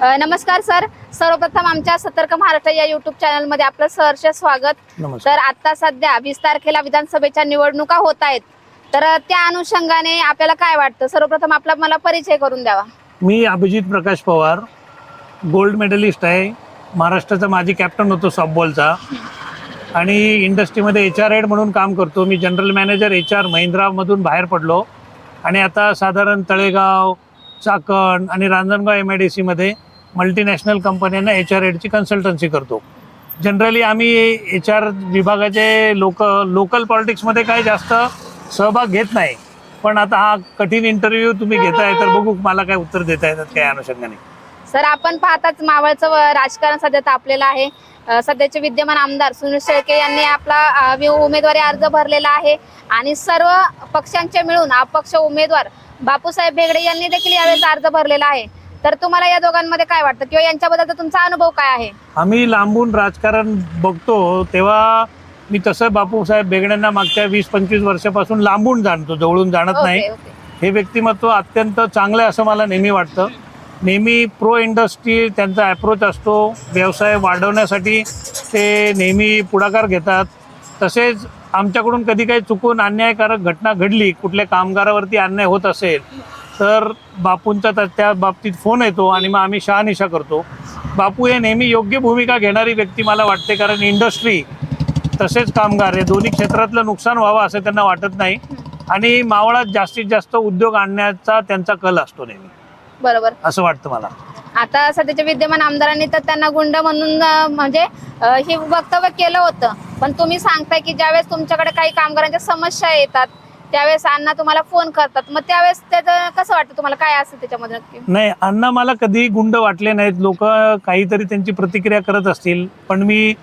नमस्कार सर. सर्वप्रथम आमच्या सतर्क महाराष्ट्र या युट्यूब चॅनलमध्ये आपलं सहर्ष स्वागत. तर आता सध्या वीस तारखेला विधानसभेच्या निवडणुका होत आहेत. तर त्या अनुषंगाने आपल्याला काय वाटतं? सर्वप्रथम आपला मला परिचय करून द्यावा. मी अभिजित प्रकाश पवार. गोल्ड मेडलिस्ट आहे. महाराष्ट्राचा माजी कॅप्टन होतो सॉफ्टबॉलचा आणि इंडस्ट्रीमध्ये एच आर हेड म्हणून काम करतो. मी जनरल मॅनेजर एच आर महिंद्रामधून बाहेर पडलो. आणि आता साधारण तळेगाव चाकण आणि रांजणगाव एम आय डी सीमध्ये मल्टीनॅशनल कंपन्यांना एच आर एडची कन्सल्टन्सी करतो. जनरली आम्ही एच आर विभागाचे लोक लोकल पॉलिटिक्समध्ये काही जास्त सहभाग घेत नाही. पण आता हा कठीण इंटरव्ह्यू तुम्ही घेताय तर बघू मला काय उत्तर देता येतात काय अनुषंगाने. सर आपण पाहताच मावळचं राजकारण सध्या तापलेलं आहे. सध्याचे विद्यमान आमदार सुनील शेळके यांनी आपला उमेदवारी अर्ज भरलेला आहे. आणि सर्व पक्षांचे मिळून अपक्ष उमेदवार बापूसाहेब भेगडे यांनी देखील यावेळेस अर्ज भरलेला आहे. तर तुम्हाला या दोघांमध्ये काय वाटतं? किंवा यांच्याबद्दलचा तुमचा अनुभव काय आहे? आम्ही लांबून राजकारण बघतो तेव्हा मी तसं बापूसाहेब बेगड्यांना मागच्या वीस पंचवीस वर्षापासून लांबून जाणतो जवळून जाणत नाही. ओके. ओके हे व्यक्तिमत्व अत्यंत चांगलं आहे असं मला नेहमी वाटतं. नेहमी प्रो इंडस्ट्री त्यांचा अप्रोच असतो व्यवसाय वाढवण्यासाठी ते नेहमी पुढाकार घेतात. तसेच आमच्याकडून कधी काही चुकून अन्यायकारक घटना घडली कुठल्या कामगारावरती अन्याय होत असेल तर बापूंचा त्या- त्या बाबतीत फोन येतो आणि मग आम्ही शहानिशा करतो. बापू हे नेहमी योग्य भूमिका घेणारी व्यक्ती मला वाटते कारण इंडस्ट्री तसेच कामगार हे दोन्ही क्षेत्रातलं नुकसान व्हावं असं त्यांना वाटत नाही. आणि मावळात जास्तीत जास्त उद्योग आणण्याचा त्यांचा कल असतो नेहमी. बरोबर. असं वाटतं मला. आता सध्याच्या विद्यमान आमदारांनी तर त्यांना गुंड म्हणून अ, म्हणजे अ, हे वक्तव्य केलं होतं. पण तुम्ही सांगताय की ज्यावेळेस तुमच्याकडे काही कामगारांच्या समस्या येतात त्यावेळेस अण्णा तुम्हाला फोन करतात. मग त्यावेळेस त्याचं कसं वाटतं तुम्हाला? काय असतं त्याच्यामध्ये नक्की? नाही अण्णा मला कधी गुंड वाटले नाहीत. लोक काहीतरी त्यांची प्रतिक्रिया करत असतील. पण मी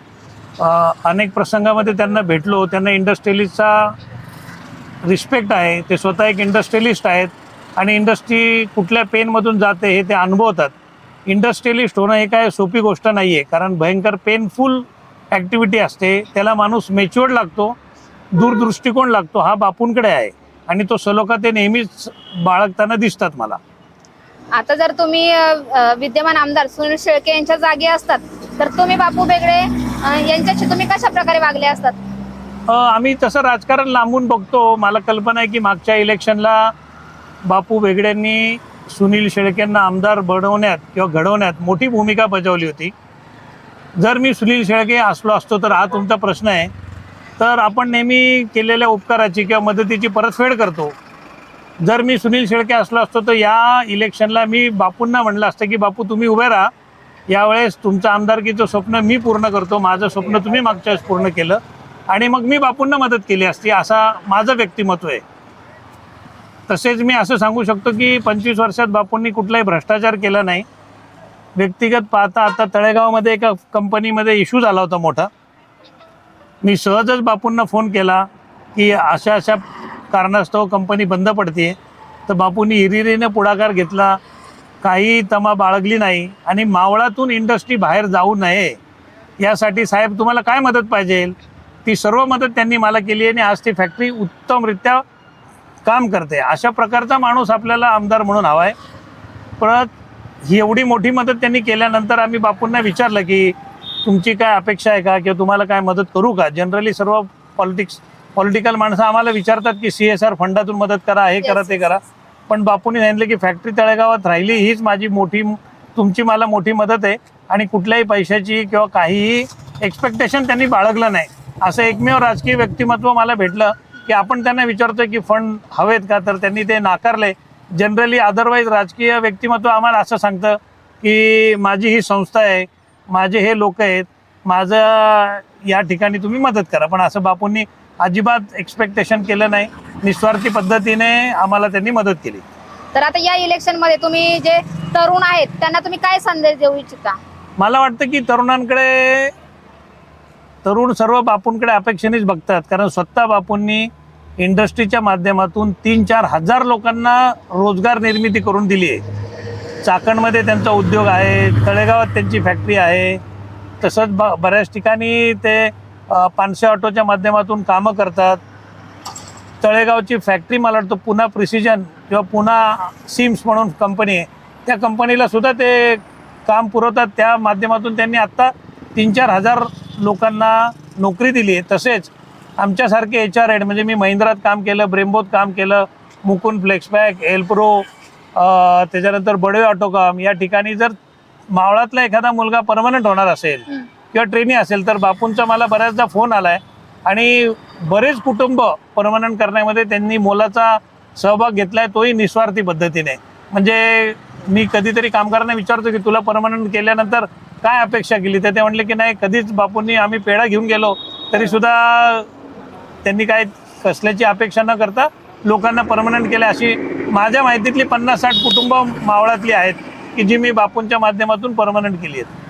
अनेक प्रसंगामध्ये त्यांना भेटलो. त्यांना इंडस्ट्रियलिस्टचा रिस्पेक्ट आहे. ते स्वतः एक इंडस्ट्रियलिस्ट आहेत. आणि इंडस्ट्री कुठल्या पेनमधून जाते हे ते अनुभवतात. इंडस्ट्रियलिस्ट होणं हे काय सोपी गोष्ट नाही आहे कारण भयंकर पेनफुल ॲक्टिव्हिटी असते. त्याला माणूस मेच्युअर्ड लागतो. दूरदृष्टिकोन लागतो हा बापूंकडे आहे. आणि तो सलोखा ते नेहमीच बाळगताना दिसतात मला. आता जर तुम्ही अ, विद्यमान आमदार सुनील शेळके यांच्या जागी असतात तर तुम्ही बापू बेगडे अ, यांच्याशी तुम्ही कशा प्रकारे वागले असतात? अ, आम्ही तसं राजकारण लांबून बघतो. मला कल्पना आहे की मागच्या इलेक्शनला बापू वेगड्यांनी सुनील शेळकेंना आमदार बनवण्यात किंवा घडवण्यात मोठी भूमिका बजावली होती. जर मी सुनील शेळके असलो असतो तर हा तुमचा प्रश्न आहे. तर आपण नेहमी केलेल्या उपकाराची किंवा मदतीची परतफेड करतो. जर मी सुनील शेळके असलो असतो तर या इलेक्शनला मी बापूंना म्हणलं असतं की बापू तुम्ही उभे राहा. यावेळेस तुमचं आमदारकीचं स्वप्न मी पूर्ण करतो. माझं स्वप्न तुम्ही मागच्या वेळेस पूर्ण केलं आणि मग मी बापूंना मदत केली असती असा माझं व्यक्तिमत्व आहे. तसेच मी असं सांगू शकतो की पंचवीस वर्षात बापूंनी कुठलाही भ्रष्टाचार केला नाही. व्यक्तिगत पाहता आता तळेगावमध्ये एका कंपनीमध्ये इश्यू झाला होता मोठा. मी सहजच बापूंना फोन केला की अशा अशा कारणास्तव कंपनी बंद पडते तर बापूंनी हिरिरीने पुढाकार घेतला. काही तमा बाळगली नाही आणि मावळातून इंडस्ट्री बाहेर जाऊ नये. यासाठी साहेब तुम्हाला काय मदत पाहिजे? ती सर्व मदत त्यांनी मला केली आणि आज ती फॅक्टरी उत्तमरित्या काम करते. अशा प्रकारचा माणूस आपल्याला आमदार म्हणून हवा आहे परत ही एवढी मोठी मदत त्यांनी केल्यानंतर आम्ही बापूंना विचारलं की तुमची काय अपेक्षा आहे का? किंवा तुम्हाला काय मदत करू का? जनरली सर्व पॉलिटिक्स पॉलिटिकल माणसं आम्हाला विचारतात की सी एस आर फंडातून मदत करा हे करा ते करा. पण बापूंनी सांगितलं की फॅक्टरी तळेगावात राहिली हीच माझी मोठी तुमची मला मोठी मदत आहे. आणि कुठल्याही पैशाची किंवा काहीही एक्सपेक्टेशन त्यांनी बाळगलं नाही. असं एकमेव राजकीय व्यक्तिमत्व मला भेटलं की आपण त्यांना विचारतोय की फंड हवेत का? तर त्यांनी ते नाकारले. जनरली अदरवाईज राजकीय व्यक्तिमत्व आम्हाला असं सांगतं की माझी ही संस्था आहे माझे हे लोक आहेत माझं या ठिकाणी तुम्ही मदत करा. पण असं बापूंनी अजिबात एक्सपेक्टेशन केलं नाही. निस्वार्थी पद्धतीने आम्हाला त्यांनी मदत केली. तर आता या इलेक्शनमध्ये तुम्ही जे तरुण आहेत त्यांना तुम्ही काय संदेश देऊ इच्छिता? मला वाटतं की तरुणांकडे तरुण सर्व बापूंकडे अपेक्षेनेच बघतात. कारण स्वतः बापूंनी इंडस्ट्रीच्या माध्यमातून तीन चार हजार लोकांना रोजगार निर्मिती करून दिली आहे. चाकणमध्ये त्यांचा उद्योग आहे तळेगावात त्यांची फॅक्टरी आहे. तसंच ब बऱ्याच ठिकाणी ते पानसे ऑटोच्या माध्यमातून कामं करतात. तळेगावची फॅक्टरी मला वाटतं पुन्हा प्रिसिजन किंवा पुन्हा सिम्स म्हणून कंपनी आहे. त्या कंपनीला सुद्धा ते काम पुरवतात. त्या माध्यमातून त्यांनी आत्ता तीन चार हजार लोकांना नोकरी दिली आहे. तसेच आमच्यासारखे एच आर एड म्हणजे मी महिंद्रात काम केलं ब्रेम्बोत काम केलं मुकुंद फ्लेक्सपॅक एल्प्रो त्याच्यानंतर बडवे ऑटोकॉम या ठिकाणी जर मावळातला एखादा मुलगा परमनंट होणार असेल. किंवा ट्रेनी असेल तर बापूंचा मला बऱ्याचदा फोन आलाय. आणि बरेच कुटुंब परमनंट करण्यामध्ये त्यांनी मोलाचा सहभाग घेतलाय तोही निस्वार्थी पद्धतीने. म्हणजे मी कधीतरी कामगारांना विचारतो की तुला परमनंट केल्यानंतर काय अपेक्षा केली? तर ते म्हणले की नाही कधीच बापूंनी आम्ही पेढा घेऊन गेलो तरी सुद्धा त्यांनी काय कसल्याची अपेक्षा न करता लोकांना परमनंट केलं अशी माझ्या माहितीतली पन्नास साठ कुटुंब मावळातली आहेत की जी मी बापूंच्या माध्यमातून परमनंट केली आहेत.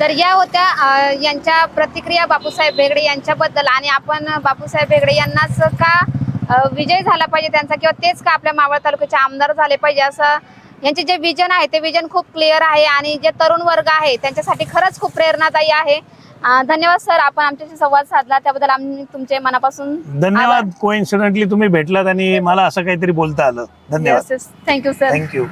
तर या होत्या अ, यांच्या प्रतिक्रिया बापूसाहेब बेगडे यांच्याबद्दल. आणि आपण बापूसाहेब भेगडे यांनाच का अ, विजय झाला पाहिजे त्यांचा किंवा तेच का आपल्या मावळ तालुक्याचे आमदार झाले पाहिजे असं यांचे जे विजन आहे ते विजन खूप क्लिअर आहे. आणि जे तरुण वर्ग आहे त्यांच्यासाठी खरंच खूप प्रेरणादायी आहे. अ, धन्यवाद सर आपण आमच्याशी संवाद साधला. त्याबद्दल आम्ही तुमचे मनापासून धन्यवाद. कोइन्सिडेंटली तुम्ही भेटलात आणि मला असं काहीतरी बोलता आलं. धन्यवाद. Thank you sir thank you